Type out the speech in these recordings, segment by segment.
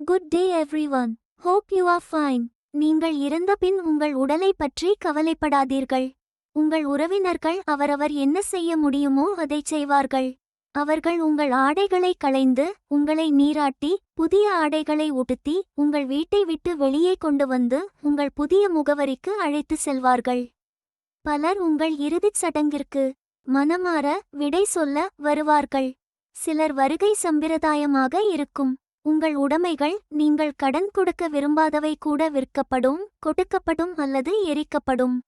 Good day everyone hope you are fine நீங்கள் இறந்தபின் உங்கள் உடலை பற்றி கவலைப்படாதீர்கள். உங்கள் உறவினர்கள் அவரவர் என்ன செய்ய முடியுமோ அதைச் செய்வார்கள். அவர்கள் உங்கள் ஆடைகளை களைந்து உங்களை நீராட்டி புதிய ஆடைகளை உடுத்தி உங்கள் வீட்டை விட்டு வெளியே கொண்டு வந்து உங்கள் புதிய முகவரிக்கு அழைத்து செல்வார்கள். பலர் உங்கள் இறுதிச் சடங்கிற்கு மனமாற விடை சொல்ல வருவார்கள். சிலர் வருகை சம்பிரதாயமாக இருக்கும். உங்கள் உடைமைகள் நீங்கள் கடன் கொடுக்க விரும்பாதவை கூட விற்கப்படும் கொடுக்கப்படும் அல்லது எரிக்கப்படும்.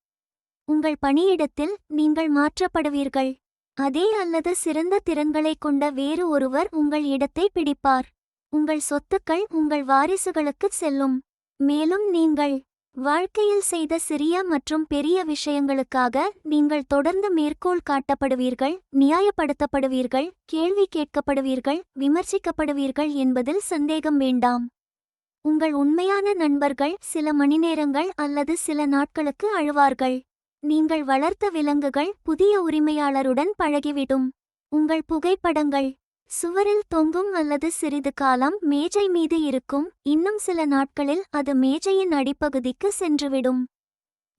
உங்கள் பணியிடத்தில் நீங்கள் மாற்றப்படுவீர்கள். அதே அல்லது சிறந்த திறன்களைக் கொண்ட வேறு ஒருவர் உங்கள் இடத்தை பிடிப்பார். உங்கள் சொத்துக்கள் உங்கள் வாரிசுகளுக்குச் செல்லும். மேலும் நீங்கள் வாழ்க்கையில் செய்த சிறிய மற்றும் பெரிய விஷயங்களுக்காக நீங்கள் தொடர்ந்து மேற்கோள் காட்டப்படுவீர்கள் நியாயப்படுத்தப்படுவீர்கள் கேள்வி கேட்கப்படுவீர்கள் விமர்சிக்கப்படுவீர்கள் என்பதில் சந்தேகம் வேண்டாம். உங்கள் உண்மையான நண்பர்கள் சில மணிநேரங்கள் அல்லது சில நாட்களுக்கு அழுவார்கள். நீங்கள் வளர்த்த விலங்குகள் புதிய உரிமையாளருடன் பழகிவிடும். உங்கள் புகைப்படங்கள் சுவரில் தொங்கும் அல்லது சிறிது காலம் மேஜை மீது இருக்கும் இன்னும் சில நாட்களில் அது மேஜையின் அடிப்பகுதிக்கு சென்றுவிடும்.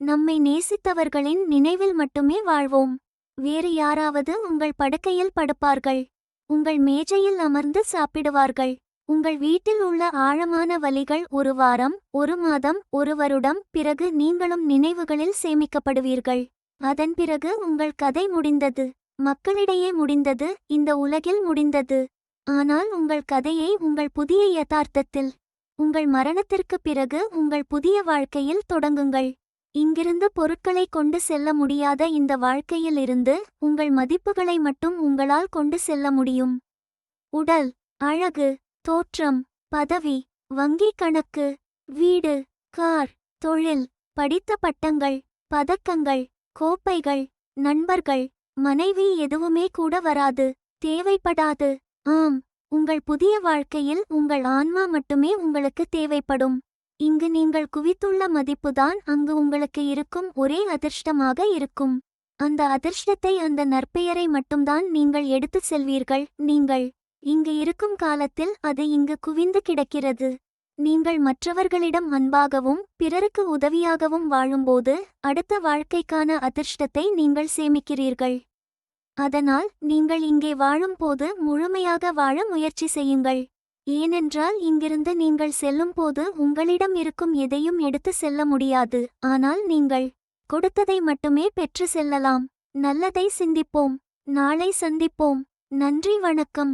நம்மை நேசித்தவர்களின் நினைவில் மட்டுமே வாழ்வோம். வேறு யாராவது உங்கள் படுக்கையில் படுப்பார்கள். உங்கள் மேஜையில் அமர்ந்து சாப்பிடுவார்கள். உங்கள் வீட்டில் உள்ள ஆழமான வலிகள் ஒரு வாரம் ஒரு மாதம் ஒரு வருடம் பிறகு நீங்களும் நினைவுகளில் சேமிக்கப்படுவீர்கள். அதன் பிறகு உங்கள் கதை முடிந்தது. மக்களிடையே முடிந்தது இந்த உலகில் முடிந்தது. ஆனால் உங்கள் கதையை உங்கள் புதிய யதார்த்தத்தில் உங்கள் மரணத்திற்குப் பிறகு உங்கள் புதிய வாழ்க்கையில் தொடங்குங்கள். இங்கிருந்து பொருட்களை கொண்டு செல்ல முடியாத இந்த வாழ்க்கையில் இருந்து உங்கள் மதிப்புகளை மட்டும் உங்களால் கொண்டு செல்ல முடியும். உடல் அழகு தோற்றம் பதவி வங்கி கணக்கு வீடு கார் தொழில் படித்த பட்டங்கள் பதக்கங்கள் கோப்பைகள் நண்பர்கள் மனைவி எதுவுமே கூட வராது. தேவைப்படாது. ஆம் உங்கள் புதிய வாழ்க்கையில் உங்கள் ஆன்மா மட்டுமே உங்களுக்கு தேவைப்படும். இங்கு நீங்கள் குவித்துள்ள மதிப்புதான் அங்கு உங்களுக்கு இருக்கும் ஒரே அதிர்ஷ்டமாக இருக்கும். அந்த அதிர்ஷ்டத்தை அந்த நற்பெயரை மட்டும்தான் நீங்கள் எடுத்துச் செல்வீர்கள். நீங்கள் இங்கு இருக்கும் காலத்தில் அது இங்கு குவிந்து கிடக்கிறது. நீங்கள் மற்றவர்களிடம் அன்பாகவும் பிறருக்கு உதவியாகவும் வாழும்போது அடுத்த வாழ்க்கைக்கான அதிர்ஷ்டத்தை நீங்கள் சேமிக்கிறீர்கள். அதனால் நீங்கள் இங்கே வாழும்போது முழுமையாக வாழ முயற்சி செய்யுங்கள். ஏனென்றால் இங்கிருந்து நீங்கள் செல்லும்போது உங்களிடம் இருக்கும் எதையும் எடுத்து செல்ல முடியாது. ஆனால் நீங்கள் கொடுத்ததை மட்டுமே பெற்று செல்லலாம். நல்லதை சிந்திப்போம். நாளை சந்திப்போம். நன்றி வணக்கம்.